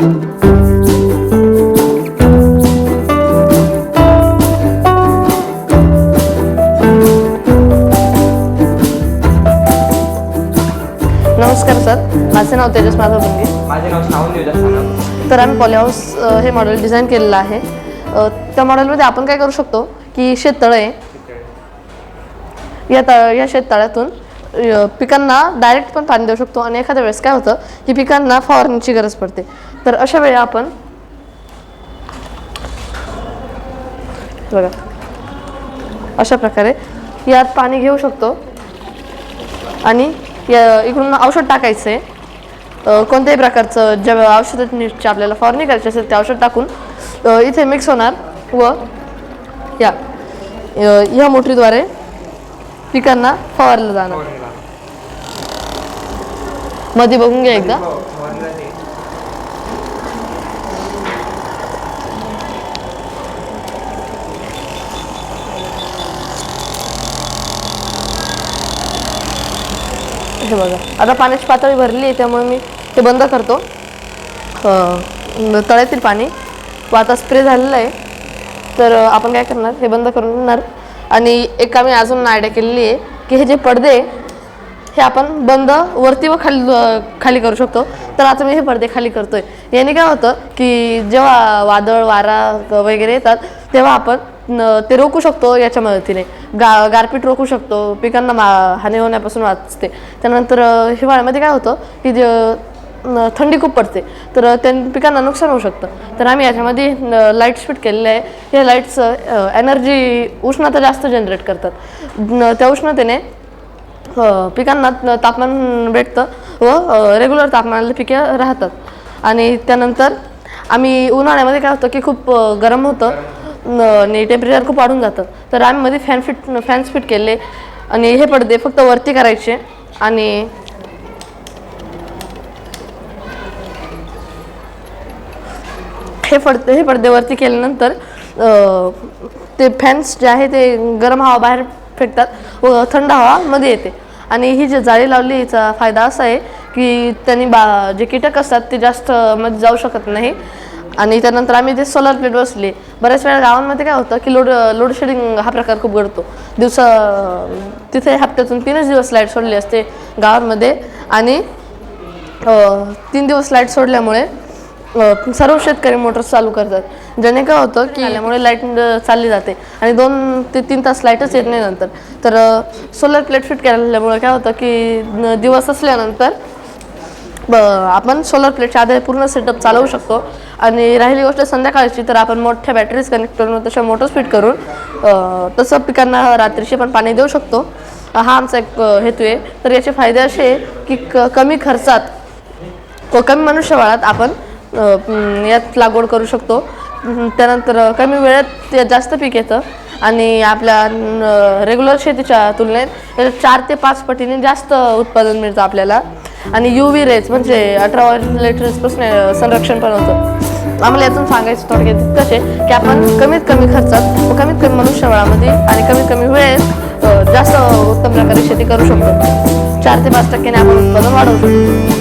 नमस्कार सर माझे नाव तेजस माधव बुंगे माझे नाव श्रावण सानप. तर आम्ही पॉलीहाऊस हे मॉडेल डिझाईन केलेलं आहे. त्या मॉडेलमध्ये आपण काय करू शकतो की शेततळं आहे या तळ या शेततळ्यातून पिकांना डायरेक्ट पण पाणी देऊ शकतो आणि एखाद्या वेळेस काय होतं की पिकांना फवारणीची गरज पडते. तर अशा वेळी आपण बघा. अशा प्रकारे यात पाणी घेऊ शकतो. आणि या इकडून औषध टाकायचं. आहे कोणत्याही प्रकारचं ज्या औषधाची आपल्याला फवारणी करायची असेल ते औषध टाकून इथे मिक्स होणार व या ह्या मोटरीद्वारे पिकांना फवारलं जाणार. मध्ये बघून घ्या एकदा. हे बघा आता पाण्याची पातळी भरली आहे त्यामुळे मी ते बंद करतो. तळ्यातील पाणी. व आता स्प्रे झालेलं आहे. तर आपण काय करणार? हे बंद करून देणार आणि एक आम्ही अजून आयडिया केलेली आहे की हे जे पडदे हे आपण बंद वरती व खाली खाली करू शकतो. तर आता मी हे पडदे खाली करतोय. याने काय होतं की जेव्हा वादळ वारा वगैरे येतात तेव्हा आपण ते रोखू शकतो याच्या मदतीने. गा गारपीट रोखू शकतो. पिकांना मा हानी होण्यापासून वाचते. त्यानंतर हिवाळ्यामध्ये काय होतं की जे थंडी खूप पडते. तर त्या पिकांना नुकसान होऊ शकतं. तर आम्ही याच्यामध्ये लाईट्स फिट केलेले आहे. हे लाईट्स एनर्जी उष्णता जास्त जनरेट करतात. न- त्या उष्णतेने हो, पिकांना तापमान भेटतं व रेग्युलर तापमानाला पिके राहतात. आणि त्यानंतर आम्ही उन्हाळ्यामध्ये काय होतं की खूप गरम होतं आणि टेम्परेचर खूप वाढून जातं. तर आम्ही मध्ये फॅन फिट फॅन्स फिट केले आणि हे पडदे फक्त वरती करायचे आणि हे पडदे हे पडदे वरती केल्यानंतर ते फॅन्स जे आहे ते गरम हवा बाहेर फेकतात व थंड हवा मध्ये येते. आणि ही जी जाळी लावली हिचा फायदा असा आहे की त्यांनी बा जे कीटक असतात ते जास्त मध्ये जाऊ शकत नाही. आणि त्यानंतर आम्ही ते सोलर प्लेट बसले बऱ्याच वेळा गावांमध्ये काय होतं की लोड लोडशेडिंग हा प्रकार खूप घडतो. दिवसा तिथे हप्त्यातून तीनच दिवस लाइट सोडली असते गावांमध्ये. आणि तीन दिवस लाइट सोडल्यामुळे सर्व शेतकरी मोटर्स चालू करतात. ज्याने काय होतं की त्यामुळे लाइट चालली जाते. आणि दोन ते तीन तास लाईटच येत नाही नंतर. तर सोलर प्लेट फिट केल्यामुळे काय होतं की दिवस असल्यानंतर ब आपण सोलर प्लेटच्या आधारे पूर्ण सेटअप चालवू शकतो. आणि राहिली गोष्ट संध्याकाळची तर आपण मोठ्या बॅटरीज कनेक्ट करून तशा मोटर्स फिट करून तसं पिकांना रात्रीचे पण पाणी देऊ शकतो. हा आमचा एक हेतू आहे. तर याचे फायदे असे आहे की क कमी खर्चात व कमी मनुष्यबळात आपण यात लागवड करू शकतो. त्यानंतर कमी वेळेत ते जास्त पीक येतं. आणि आपल्या रेग्युलर शेतीच्या तुलनेत चार ते पाच पटीने जास्त उत्पादन मिळतं आपल्याला. आणि यू व्ही रेज म्हणजे अठरा व्हायलेट रेजपासून संरक्षण पण होतं. आम्हाला यातून सांगायचं थोडक्यात कसे की आपण कमीत कमी खर्चात व कमीत कमी मनुष्यबळामध्ये आणि कमीत कमी वेळेत जास्त उत्तम प्रकारे शेती करू शकतो. चार ते पाच टक्क्याने आपण उत्पादन वाढवू शकतो.